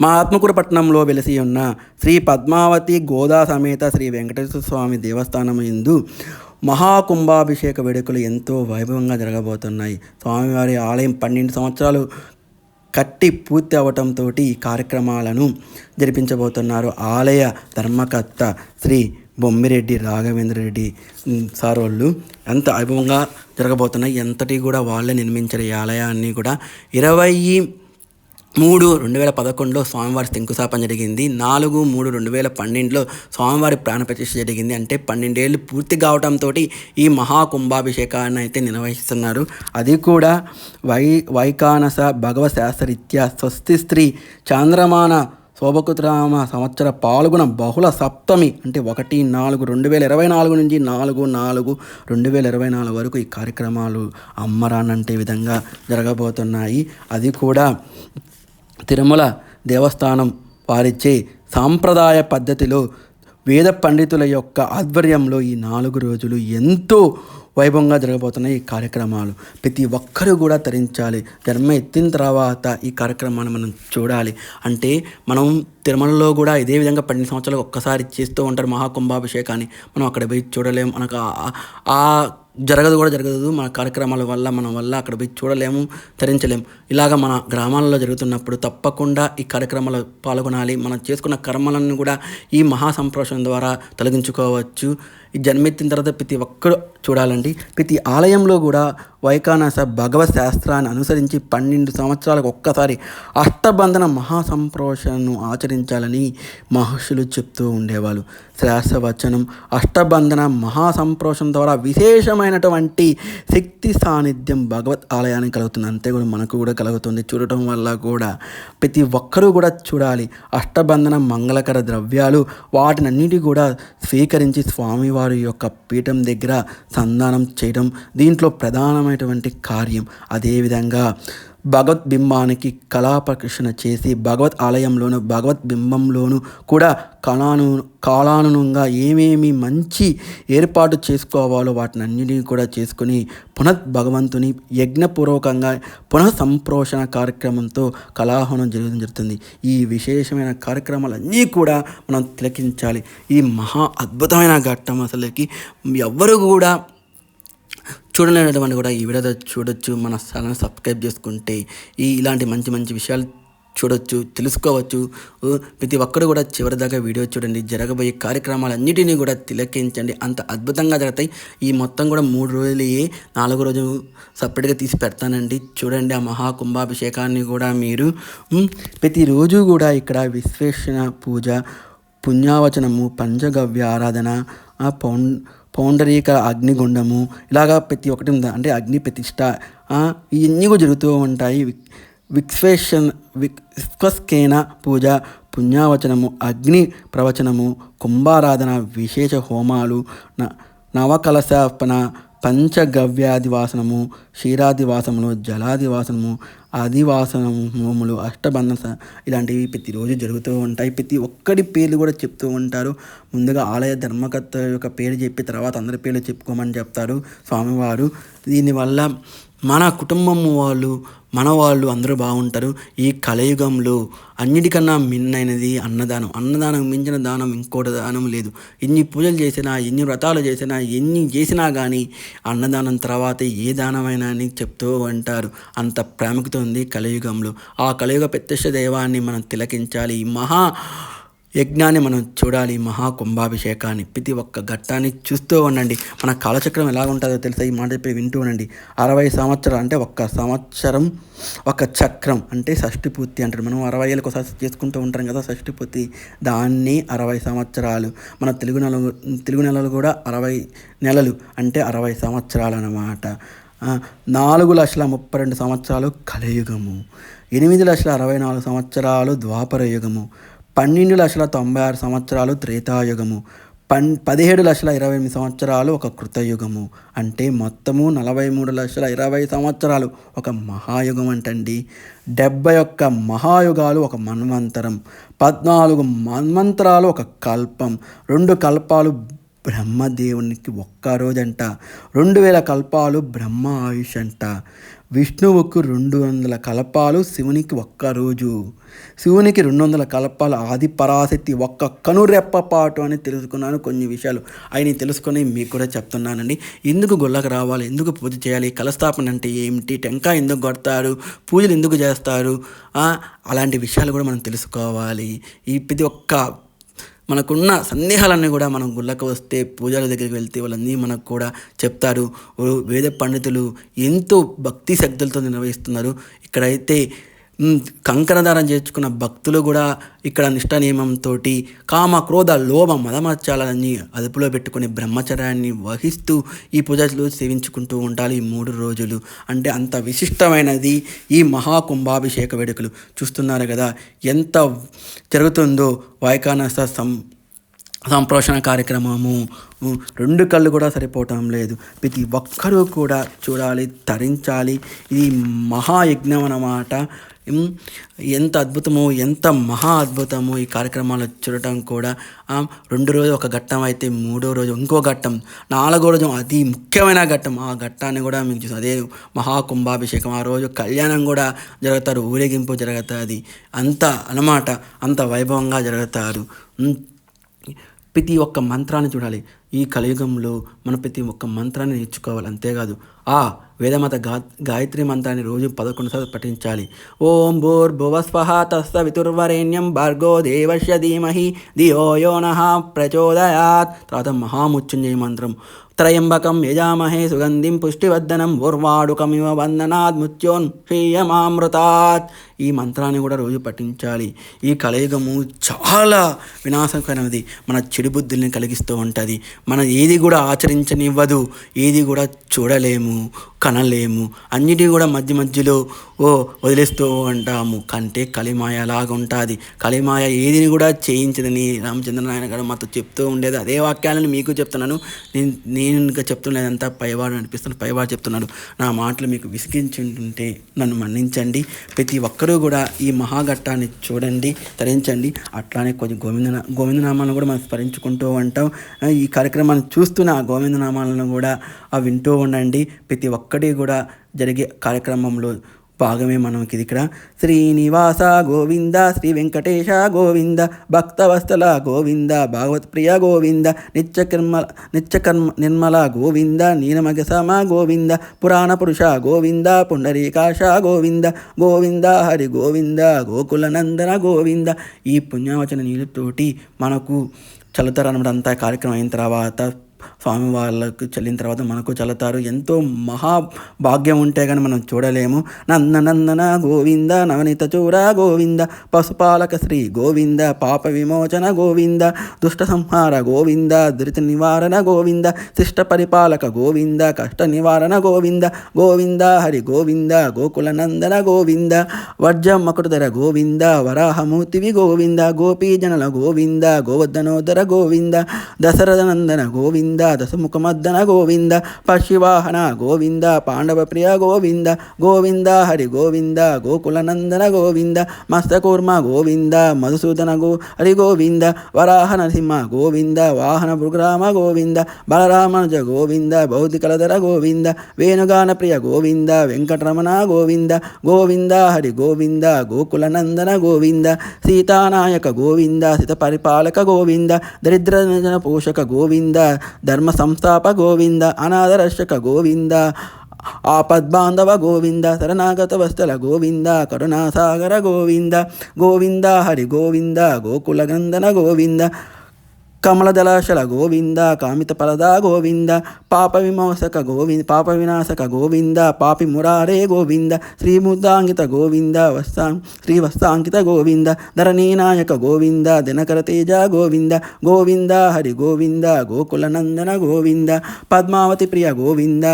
మా ఆత్మకూరు పట్టణంలో వెలిసి ఉన్న శ్రీ పద్మావతి గోదా సమేత శ్రీ వెంకటేశ్వర స్వామి దేవస్థానం ఎందు మహాకుంభాభిషేక వేడుకలు ఎంతో వైభవంగా జరగబోతున్నాయి. స్వామివారి ఆలయం పన్నెండు సంవత్సరాలు కట్టి పూర్తి అవటంతో ఈ కార్యక్రమాలను జరిపించబోతున్నారు. ఆలయ ధర్మకర్త శ్రీ బొమ్మిరెడ్డి రాఘవేంద్ర రెడ్డి సార్ వాళ్ళు ఎంత వైభవంగా జరగబోతున్నాయి ఎంతటి కూడా వాళ్ళే నిర్మించారు ఈ ఆలయాన్ని కూడా. ఇరవై మూడు రెండు వేల పదకొండులో స్వామివారి శంకుస్థాపన జరిగింది. నాలుగు మూడు రెండు వేల పన్నెండులో స్వామివారి ప్రాణప్రతిష్ఠ జరిగింది. అంటే పన్నెండేళ్ళు పూర్తి కావడంతో ఈ మహాకుంభాభిషేకాన్ని అయితే నిర్వహిస్తున్నారు. అది కూడా వై వైకానస భగవ శాస్త్రరీత్యా స్వస్తి స్త్రీ చాంద్రమాన శోభకుత్రామ సంవత్సర పాల్గొన బహుళ సప్తమి అంటే ఒకటి నాలుగు రెండు వేల ఇరవై నాలుగు నుంచి నాలుగు నాలుగు రెండు వేల ఇరవై నాలుగు వరకు ఈ కార్యక్రమాలు అమ్మరానంటే విధంగా జరగబోతున్నాయి. అది కూడా తిరుమల దేవస్థానం వారిచ్చే సాంప్రదాయ పద్ధతిలో వేద పండితుల యొక్క ఆధ్వర్యంలో ఈ నాలుగు రోజులు ఎంతో వైభవంగా జరగబోతున్నాయి ఈ కార్యక్రమాలు. ప్రతి ఒక్కరూ కూడా తరించాలి. జన్మ ఎత్తిన తర్వాత ఈ కార్యక్రమాన్ని మనం చూడాలి. అంటే మనం తిరుమలలో కూడా ఇదే విధంగా పన్నెండు సంవత్సరాలు ఒక్కసారి చేస్తూ ఉంటారు మహాకుంభాభిషేకాన్ని. మనం అక్కడ పోయి చూడలేము మనకు ఆ- ఆ జరగదు కూడా జరగదు. మన కార్యక్రమాల వల్ల మన వల్ల అక్కడ పోయి చూడలేము తరించలేము. ఇలాగ మన గ్రామాలలో జరుగుతున్నప్పుడు తప్పకుండా ఈ కార్యక్రమాలు పాల్గొనాలి. మనం చేసుకున్న కర్మలను కూడా ఈ మహాసంప్రోషణ ద్వారా తొలగించుకోవచ్చు. జన్మెత్తిన తర్వాత ప్రతి ఒక్కరు చూడాలండి. ప్రతి ఆలయంలో కూడా వైకానస భగవత్ శాస్త్రాన్ని అనుసరించి పన్నెండు సంవత్సరాలకు ఒక్కసారి అష్టబంధన మహాసంప్రోషణను ఆచరించాలని మహర్షులు చెప్తూ ఉండేవాళ్ళు. శాస్త్రవచనం అష్టబంధన మహాసంప్రోషణ ద్వారా విశేషమైనటువంటి శక్తి సాన్నిధ్యం భగవత్ ఆలయానికి కలుగుతుంది. అంతే కూడా మనకు కూడా కలుగుతుంది. చూడటం వల్ల కూడా ప్రతి ఒక్కరూ కూడా చూడాలి. అష్టబంధన మంగళకర ద్రవ్యాలు వాటినన్నిటి కూడా స్వీకరించి స్వామివారి యొక్క పీఠం దగ్గర సంధానం చేయడం దీంట్లో ప్రధానమైనటువంటి కార్యం అదేవిధంగా భగవత్ బింబానికి కళాప్రకృషణ చేసి భగవత్ ఆలయంలోను భగవత్ బింబంలోను కూడా కళాను కాలానుగుణంగా ఏమేమి మంచి ఏర్పాటు చేసుకోవాలో వాటిని అన్నిటినీ కూడా చేసుకుని పునః భగవంతుని యజ్ఞపూర్వకంగా పునః సంప్రోషణ కార్యక్రమంతో కళాహనం జరగడం జరుగుతుంది. ఈ విశేషమైన కార్యక్రమాలన్నీ కూడా మనం తిలకించాలి. ఈ మహా అద్భుతమైన ఘట్టం అసలుకి. ఎవ్వరు కూడా చూడలేనటువంటి కూడా ఈ వీడియో చూడొచ్చు. మన ఛానల్ సబ్స్క్రైబ్ చేసుకుంటే ఈ ఇలాంటి మంచి మంచి విషయాలు చూడొచ్చు తెలుసుకోవచ్చు. ప్రతి ఒక్కరు కూడా చివరి దాకా వీడియో చూడండి. జరగబోయే కార్యక్రమాలన్నిటినీ కూడా తిలకించండి. అంత అద్భుతంగా జరుగుతాయి. ఈ మొత్తం కూడా మూడు రోజులు నాలుగు రోజు సపరేట్గా తీసి పెడతానండి. చూడండి ఆ మహాకుంభాభిషేకాన్ని కూడా మీరు. ప్రతిరోజు కూడా ఇక్కడ విశ్వేషణ పూజ పుణ్యావచనము పంచగవ్య ఆరాధన పౌండ్ పౌండరీక అగ్నిగుండము. ఇలాగా ప్రతి ఒక్కటి ఉంది. అంటే అగ్ని ప్రతిష్ట. ఇవన్నీ కూడా జరుగుతూ ఉంటాయి. విక్స్వేషన్ విక్ పూజ పుణ్యావచనము అగ్ని ప్రవచనము కుంభారాధన విశేష హోమాలు న నవకలశాపన పంచగవ్యాదివాసనము క్షీరాదివాసములు జలాదివాసనము ఆదివాసనములు అష్టబంధన ఇలాంటివి ప్రతిరోజు జరుగుతూ ఉంటాయి. ప్రతి ఒక్కడి పేర్లు కూడా చెప్తూ ఉంటారు. ముందుగా ఆలయ ధర్మకర్త యొక్క పేరు చెప్పి తర్వాత అందరి పేర్లు చెప్పుకోమని చెప్తారు స్వామివారు. దీనివల్ల మన కుటుంబం వాళ్ళు మన వాళ్ళు అందరూ బాగుంటారు. ఈ కలయుగంలో అన్నిటికన్నా మిన్నైనది అన్నదానం. అన్నదానం మించిన దానం ఇంకోటి దానం లేదు. ఎన్ని పూజలు చేసినా ఎన్ని వ్రతాలు చేసినా ఎన్ని చేసినా కానీ అన్నదానం తర్వాత ఏ దానమైనా అని చెప్తూ ఉంటారు. అంత ప్రాముఖ్యత ఉంది కలియుగంలో. ఆ కలియుగ ప్రత్యక్ష దైవాన్ని మనం తిలకించాలి. మహా యజ్ఞాన్ని మనం చూడాలి మహా కుంభాభిషేకాన్ని. ప్రతి ఒక్క ఘట్టాన్ని చూస్తూ ఉండండి. మన కాలచక్రం ఎలా ఉంటుందో తెలుసా? ఈ మాట చెప్పి వింటూ ఉండండి. అరవై సంవత్సరాలు అంటే ఒక్క సంవత్సరం ఒక చక్రం అంటే షష్టి పూర్తి అంటారు. మనం అరవై ఏళ్ళకి ఒకసారి చేసుకుంటూ ఉంటాం కదా షష్టి పూర్తి దాన్ని అరవై సంవత్సరాలు. మన తెలుగు నెలలు తెలుగు నెలలు కూడా అరవై నెలలు అంటే అరవై సంవత్సరాలు అన్నమాట. నాలుగు లక్షల ముప్పై రెండు సంవత్సరాలు కలియుగము. ఎనిమిది లక్షల అరవై నాలుగు సంవత్సరాలు ద్వాపర యుగము పన్నెండు లక్షల తొంభై ఆరు సంవత్సరాలు త్రేతాయుగము. పన్ పదిహేడు లక్షల ఇరవై ఎనిమిది సంవత్సరాలు ఒక కృతయుగము. అంటే మొత్తము నలభై మూడు లక్షల ఇరవై సంవత్సరాలు ఒక మహాయుగం అంటండి. డెబ్బై ఒక్క మహాయుగాలు ఒక మన్వంతరం. పద్నాలుగు మన్వంతరాలు ఒక కల్పం. రెండు కల్పాలు బ్రహ్మదేవునికి ఒక్క రోజంట. రెండు వేల కల్పాలు బ్రహ్మ ఆయుష్ అంట. విష్ణువుకు రెండు వందల కలపాలు శివునికి ఒక్క రోజు శివునికి రెండు వందల కలపాలు ఆది పరాశక్తి ఒక్క కనురెప్ప పాటు అని తెలుసుకున్నాను. కొన్ని విషయాలు ఆయన తెలుసుకొని మీకు కూడా చెప్తున్నానండి. ఎందుకు గుళ్ళకు రావాలి? ఎందుకు పూజ చేయాలి? కలస్థాపన అంటే ఏమిటి? టెంకాయ ఎందుకు కొడతారు? పూజలు ఎందుకు చేస్తారు? అలాంటి విషయాలు కూడా మనం తెలుసుకోవాలి. ఈ ప్రతి ఒక్క మనకున్న సందేహాలన్నీ కూడా మనం గుళ్ళకు వస్తే పూజల దగ్గరికి వెళ్తే వాళ్ళన్నీ మనకు కూడా చెప్తారు. వేద పండితులు ఎంతో భక్తి శక్తులతో నిర్వహిస్తున్నారు. ఇక్కడైతే మ్, చేర్చుకున్న భక్తులు కూడా ఇక్కడ నిష్ఠ నియమంతో కామ క్రోధ లోభ మదమర్చాలని అదుపులో పెట్టుకుని బ్రహ్మచర్యాన్ని వహిస్తూ ఈ పూజలు సేవించుకుంటూ ఉండాలి ఈ మూడు రోజులు. అంటే అంత విశిష్టమైనది ఈ మహాకుంభాభిషేక వేడుకలు. చూస్తున్నారు కదా ఎంత జరుగుతుందో వైకానస సం సంప్రోషణ కార్యక్రమము. రెండు కళ్ళు కూడా సరిపోవటం లేదు. ప్రతి ఒక్కరూ కూడా చూడాలి తరించాలి. ఇది మహాయజ్ఞం అన్నమాట. ఎంత అద్భుతమో ఎంత మహా అద్భుతమో ఈ కార్యక్రమాలు చూడటం కూడా రెండు రోజు ఒక ఘట్టం అయితే మూడో రోజు ఇంకో ఘట్టం నాలుగో రోజు అతి ముఖ్యమైన ఘట్టం. ఆ ఘట్టాన్ని కూడా మేము చూసాం అదే మహాకుంభాభిషేకం. ఆ రోజు కళ్యాణం కూడా జరుగుతారు ఊరేగింపు జరుగుతుంది. అంత అన్నమాట అంత వైభవంగా జరుగుతారు. ప్రతి ఒక్క మంత్రాన్ని చూడాలి. ఈ కలియుగంలో మన ప్రతి ఒక్క మంత్రాన్ని నేర్చుకోవాలి అంతేకాదు. ఆ వేదమత గా గాయత్రి మంత్రాన్ని రోజు పదకొండు సార్లు పఠించాలి. ఓం భూర్భువస్వహ తస్స వితుర్వరేణ్యం భార్గో దేవస్య ధీమహి ధియో యో ప్రచోదయాత్. తర్వాత మహాముత్యుంజయ మంత్రం. త్రయంబకం యజామహే సుగంధిం పుష్టివర్ధనం ఉర్వాడుకమివ వందనాత్ మృత్యోన్షీయమామృతాత్ ఈ మంత్రాన్ని కూడా రోజు పఠించాలి. ఈ కలయుగము చాలా వినాశకరమైనది. మన చెడు బుద్ధుల్ని కలిగిస్తూ ఉంటుంది. మనం ఏది కూడా ఆచరించనివ్వదు ఏది కూడా చూడలేము. కనలేము. అన్నిటి కూడా మధ్య మధ్యలో ఓ వదిలేస్తూ ఉంటాము. కంటే కలిమాయ లాగా ఉంటుంది. కలిమాయ ఏదిని కూడా చేయించదని రామచంద్రనారాయణ గారు మాతో చెప్తూ ఉండేది. అదే వాక్యాలను మీకు చెప్తున్నాను. నేను నేను ఇంకా చెప్తున్నదంతా పైవాడు అనిపిస్తున్నాను పైవాడు చెప్తున్నాడు. నా మాటలు మీకు విసిగించుంటుంటే నన్ను మన్నించండి. ప్రతి ఒక్కరూ కూడా ఈ మహాఘట్టాన్ని చూడండి తరించండి. అట్లానే కొంచెం గోవింద గోవిందనామాలను కూడా మనం స్మరించుకుంటూ ఉంటాం. ఈ కార్యక్రమాన్ని చూస్తున్న ఆ గోవిందనామాలను కూడా ఆ వింటూ ఉండండి. ప్రతి ఒక్క ఒక్కటి కూడా జరిగే కార్యక్రమంలో భాగమే మనకి ఇక్కడ. శ్రీనివాస గోవింద శ్రీ వెంకటేశ గోవింద భక్తవస్తల గోవింద భాగవత్ ప్రియ గోవింద నిత్యకర్మ నిత్యకర్మ నిర్మల గోవింద నీలమగసమ గోవింద పురాణ పురుష గోవింద పుండరీకాశ గోవింద గోవింద హరి గోవింద గోకుల నందన గోవింద. ఈ పుణ్యవచన నీళ్ళతోటి మనకు చల్లుతారు అంతా కార్యక్రమం అయిన తర్వాత స్వామి వాళ్ళకు చెల్లిన తర్వాత మనకు చల్లుతారు. ఎంతో మహా భాగ్యం ఉంటే కానీ మనం చూడలేము. నంద నందన గోవింద నవనీత చూర గోవింద పశుపాలక శ్రీ గోవింద పాప విమోచన గోవింద దుష్ట సంహార గోవింద దురిత నివారణ గోవింద శిష్ట పరిపాలక గోవింద కష్ట నివారణ గోవింద గోవింద హరి గోవింద గోకుల నందన గోవింద వర్జ మకుటధర గోవింద వరాహమూర్తివి గోవింద గోపీజనల గోవింద గోవర్ధనోదర గోవింద దశరథ నందన గోవింద దశముఖమద్దన గోవింద పశివాహన గోవింద పాండవ ప్రియ గోవింద గోవింద హరి గోవింద గోకులనందన గోవింద మస్తకూర్మ గోవింద మధుసూదన గో హరి గోవింద వరాహ నరసింహ గోవింద వాహన భృగ్రామ గోవింద బలరామనుజ గోవింద భౌతికలధర గోవింద వేణుగాన ప్రియ గోవింద వెంకటరమణ గోవింద గోవింద హరి గోవింద గోకులనందన గోవింద సీతానాయక గోవింద సిత పరిపాలక గోవింద దరిద్ర నిధన పోషక గోవింద ధర్మ సంస్థాప గోవింద అనాథ రక్షక గోవింద ఆపద్బాంధవ గోవింద శరణాగత వస్తల గోవింద కరుణాసాగర గోవింద గోవింద హరి గోవింద గోకుల గంధన గోవింద కమలదళాశల గోవింద కామిత పరదా గోవింద పాప విమోసక గోవింద పాప వినాశక గోవింద పాపి మురారే గోవింద శ్రీముద్దాంకిత గోవింద వస్తా శ్రీ వస్తాంకిత గోవింద ధరణీనాయక గోవింద దినకర తేజ గోవింద గోవింద హరి గోవింద గోకుల నందన గోవింద పద్మావతి ప్రియ గోవింద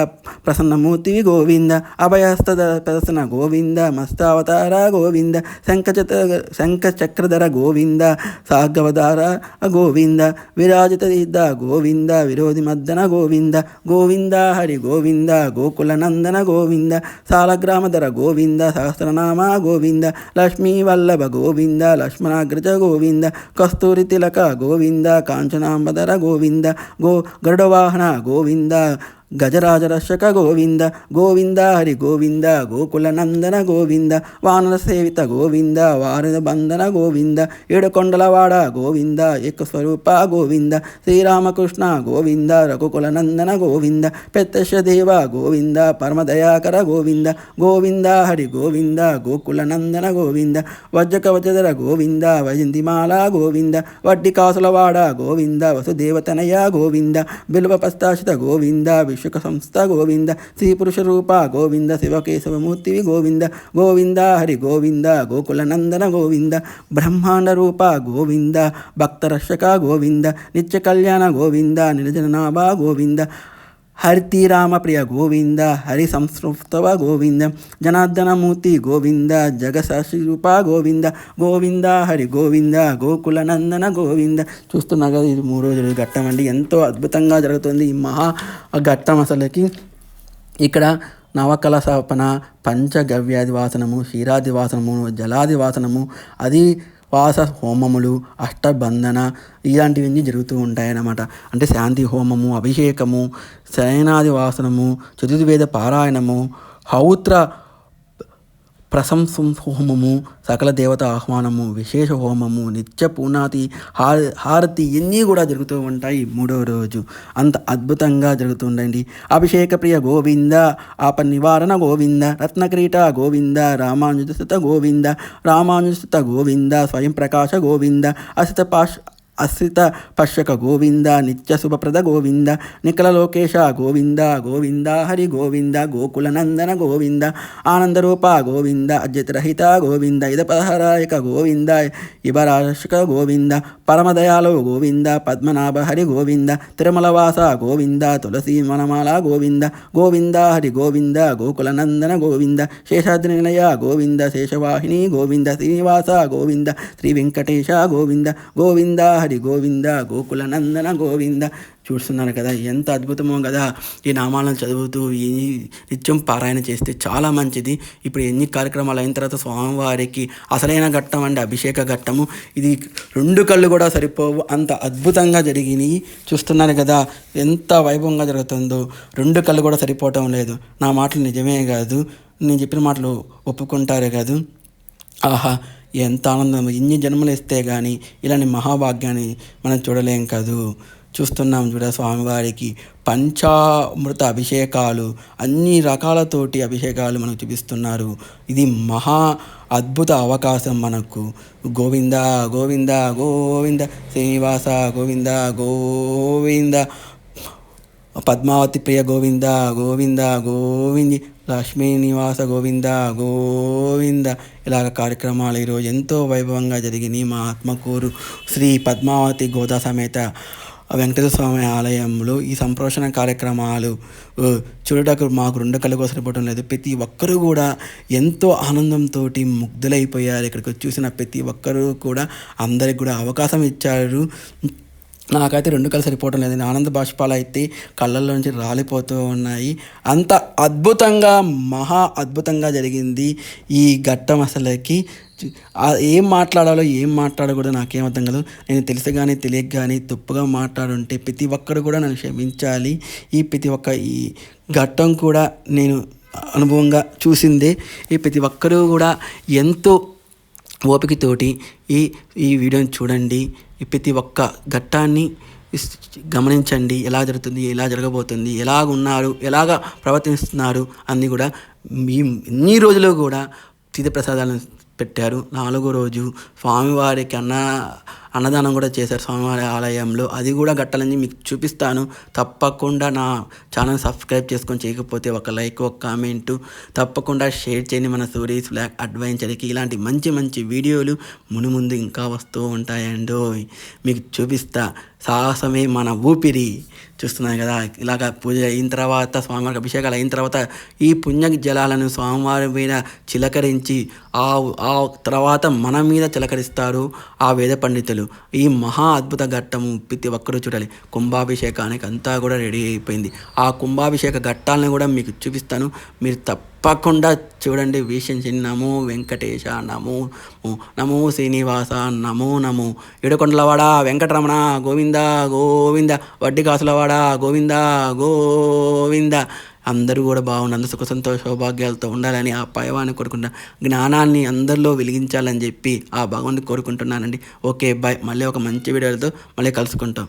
ప్రసన్నమూర్తి గోవింద అభయస్త ప్రదర్శన గోవింద మస్తావతార గోవింద శంఖచత శంఖచక్రధర గోవింద సాగవదార గోవింద విరాజిత సిద్ధ గోవింద విరోధి మద్దన గోవింద గోవింద హరి గోవింద గోకుల నందన గోవింద సాలగ్రామధర గోవింద సహస్రనామ గోవింద లక్ష్మీ వల్లభ గోవింద లక్ష్మణాగ్రజ గోవింద కస్తూరి తిలక గోవింద కాంచనాంబధర గోవింద గో గరుడవాహన గోవింద గజరాజరక్షక గోవింద గోవింద హరి గోవింద గోకుల నందన గోవింద వానర సేవిత గోవింద వారద బంధన గోవింద ఏడుకొండలవాడ గోవింద ఏక స్వరూప గోవింద శ్రీరామకృష్ణ గోవింద రఘుకుల నందన గోవింద పెత్తశ దేవ గోవింద పరమదయాకర గోవింద గోవింద హరి గోవింద గోకుల నందన గోవింద వజ్రక వజ్రధర గోవింద వజంతిమాల గోవింద వడ్డి కాసులవాడ గోవింద వసుదేవతనయ గోవింద బిల్వ పస్తాశిత గోవింద విష్ణు సంస్థ గోవింద శ్రీ పురుష రూప గోవింద శివకేశవమూర్తి గోవింద గోవింద హరి గోవింద గోకుల నందన గోవింద బ్రహ్మాండ రూప గోవింద భక్తరక్షక గోవింద నిత్య కళ్యాణ గోవింద నిర్జననాభ గోవింద హరితి రామప్రియ గోవింద హరి సంస్కృతవ గోవింద జనార్దనమూర్తి గోవింద జగసాక్షిరూప గోవింద గోవింద హరి గోవింద గోకుల నందన గోవింద చూస్తున్నా కదా ఇది మూడు రోజులు ఘట్టం అండి. ఎంతో అద్భుతంగా జరుగుతుంది ఈ మహా ఘట్టం అసలుకి. ఇక్కడ నవకల సపన పంచగవ్యాది వాసనము క్షీరాది వాసనము జలాది వాసనము అది వాస హోమములు అష్టబంధన ఇలాంటివన్నీ జరుగుతూ ఉంటాయన్నమాట. అంటే శాంతి హోమము అభిషేకము శయనాది వాసనము చతుర్వేద పారాయణము హౌత్ర ప్రశంసం హోమము సకల దేవత ఆహ్వానము విశేష హోమము నిత్య పూనాతి హార హారతి ఇవన్నీ కూడా జరుగుతూ ఉంటాయి. మూడో రోజు అంత అద్భుతంగా జరుగుతుండండి అభిషేక ప్రియ గోవింద ఆప నివారణ గోవింద రత్నక్రీట గోవింద రామానుజస్థిత గోవింద రామానుజస్థిత గోవింద స్వయం ప్రకాశ గోవింద అసిత పాశ అశ్రిత పశ్యక గోవింద నిత్య శుభప్రద గోవింద నిఖల లోకేశ గోవింద గోవింద హరి గోవింద గోకుల నందన గోవింద ఆనందరూప గోవింద అద్యతరహిత గోవింద ఇదపహరాయక గోవింద ఇబరాశక గోవింద పరమదయాలు గోవింద పద్మనాభ హరి గోవింద తిరుమలవాస గోవింద తులసి మనమాల గోవింద గోవింద హరి గోవింద గోకుల నందన గోవింద శేషాద్రి నిలయ గోవింద శేషవాహిని గోవింద శ్రీనివాస గోవింద శ్రీ వెంకటేశ గోవింద గోవింద హరి గోవింద గోకుల నందన గోవింద. చూస్తున్నారు కదా ఎంత అద్భుతమో కదా ఈ నామాలను చదువుతూ ఈ నిత్యం పారాయణ చేస్తే చాలా మంచిది. ఇప్పుడు ఎన్ని కార్యక్రమాలు అయిన తర్వాత స్వామివారికి అసలైన ఘట్టం అంటే అభిషేక ఘట్టము. ఇది రెండు కళ్ళు కూడా సరిపోవు అంత అద్భుతంగా జరిగినాయి. చూస్తున్నారు కదా ఎంత వైభవంగా జరుగుతుందో రెండు కళ్ళు కూడా సరిపోవటం లేదు. నా మాటలు నిజమే కాదు నేను చెప్పిన మాటలు ఒప్పుకుంటారే కాదు. ఆహా ఎంత ఆనందం. ఇన్ని జన్మలు ఇస్తే కానీ ఇలాంటి మహాభాగ్యాన్ని మనం చూడలేం కాదు. చూస్తున్నాం చూడ స్వామివారికి పంచామృత అభిషేకాలు అన్ని రకాలతోటి అభిషేకాలు మనకు చూపిస్తున్నారు. ఇది మహా అద్భుత అవకాశం మనకు. గోవింద గోవింద గోవింద శ్రీనివాస గోవింద గోవింద పద్మావతి ప్రియ గోవింద గోవింద గోవింది లక్ష్మీనివాస గోవింద గోవింద. ఇలాగ కార్యక్రమాలు ఈరోజు ఎంతో వైభవంగా జరిగినాయి. మా ఆత్మకూరు శ్రీ పద్మావతి గోదా సమేత వెంకటేశ్వర స్వామి ఆలయంలో ఈ సంప్రోషణ కార్యక్రమాలు చూడటకు మాకు రెండు కళ్ళకు సరిపోవడం లేదు. ప్రతి ఒక్కరూ కూడా ఎంతో ఆనందంతో ముగ్ధులైపోయారు. ఇక్కడికి వచ్చి చూసిన ప్రతి ఒక్కరూ కూడా అందరికి కూడా అవకాశం ఇచ్చారు. నాకైతే రెండు కలిసి సరిపోవడం లేదు. ఆనంద బాష్పాలు అయితే కళ్ళల్లో నుంచి రాలిపోతూ ఉన్నాయి. అంత అద్భుతంగా మహా అద్భుతంగా జరిగింది ఈ ఘట్టం అసలుకి. ఏం మాట్లాడాలో ఏం మాట్లాడకూడదు నాకేం అర్థం కాదు. నేను తెలిసి కానీ తెలియక కానీ తప్పుగా మాట్లాడుంటే ప్రతి ఒక్కరు కూడా నన్ను క్షమించాలి. ఈ ప్రతి ఒక్క ఈ ఘట్టం కూడా నేను అనుభవంగా చూసిందే. ఈ ప్రతి ఒక్కరూ కూడా ఎంతో ఓపికతోటి ఈ ఈ వీడియోని చూడండి. ప్రతి ఒక్క ఘట్టాన్ని గమనించండి. ఎలా జరుగుతుంది ఎలా జరగబోతుంది ఎలాగ ఉన్నారు ఎలాగ ప్రవర్తిస్తున్నారు అన్నీ కూడా మీ ఇన్ని రోజులు కూడా తీర్థ ప్రసాదాలను పెట్టారు. నాలుగో రోజు స్వామివారికి అన్న అన్నదానం కూడా చేశారు స్వామివారి ఆలయంలో. అది కూడా గట్టాలని మీకు చూపిస్తాను. తప్పకుండా నా ఛానల్ సబ్స్క్రైబ్ చేసుకొని చేయకపోతే ఒక లైక్ ఒక కామెంటు. తప్పకుండా షేర్ చేయండి మన స్టోరీస్ బ్లాక్ అడ్వెంచర్కి. ఇలాంటి మంచి మంచి వీడియోలు మును ముందు ఇంకా వస్తూ ఉంటాయండో మీకు చూపిస్తా. సాహసమే మన ఊపిరి. చూస్తున్నాయి కదా ఇలాగ పూజ అయిన తర్వాత స్వామివారికి అభిషేకాలు అయిన తర్వాత ఈ పుణ్య జలాలను స్వామివారి మీద చిలకరించి ఆ ఆ తర్వాత మన మీద చిలకరిస్తారు ఆ వేద పండితులు. ఈ మహా అద్భుత ఘట్టము ప్రతి ఒక్కరూ చూడాలి. కుంభాభిషేకానికి అంతా కూడా రెడీ అయిపోయింది. ఆ కుంభాభిషేక ఘట్టాలను కూడా మీకు చూపిస్తాను. మీరు తప్పకుండా చూడండి. వీక్షించి నమో వెంకటేశ నమో నమో శ్రీనివాస నమో నమో ఇడకొండలవాడ వెంకటరమణ గోవింద గోవింద వడ్డీ కాసులవాడ గోవింద గోవింద. అందరూ కూడా బాగుండి సుఖ సంతోష సౌభాగ్యాలతో ఉండాలని ఆ పైవాన్ని కోరుకుంటా జ్ఞానాన్ని అందరిలో వెలిగించాలని చెప్పి ఆ భగవాన్ని కోరుకుంటున్నానండి. Okay bye. మళ్ళీ ఒక మంచి వీడియోలతో మళ్ళీ కలుసుకుంటాం.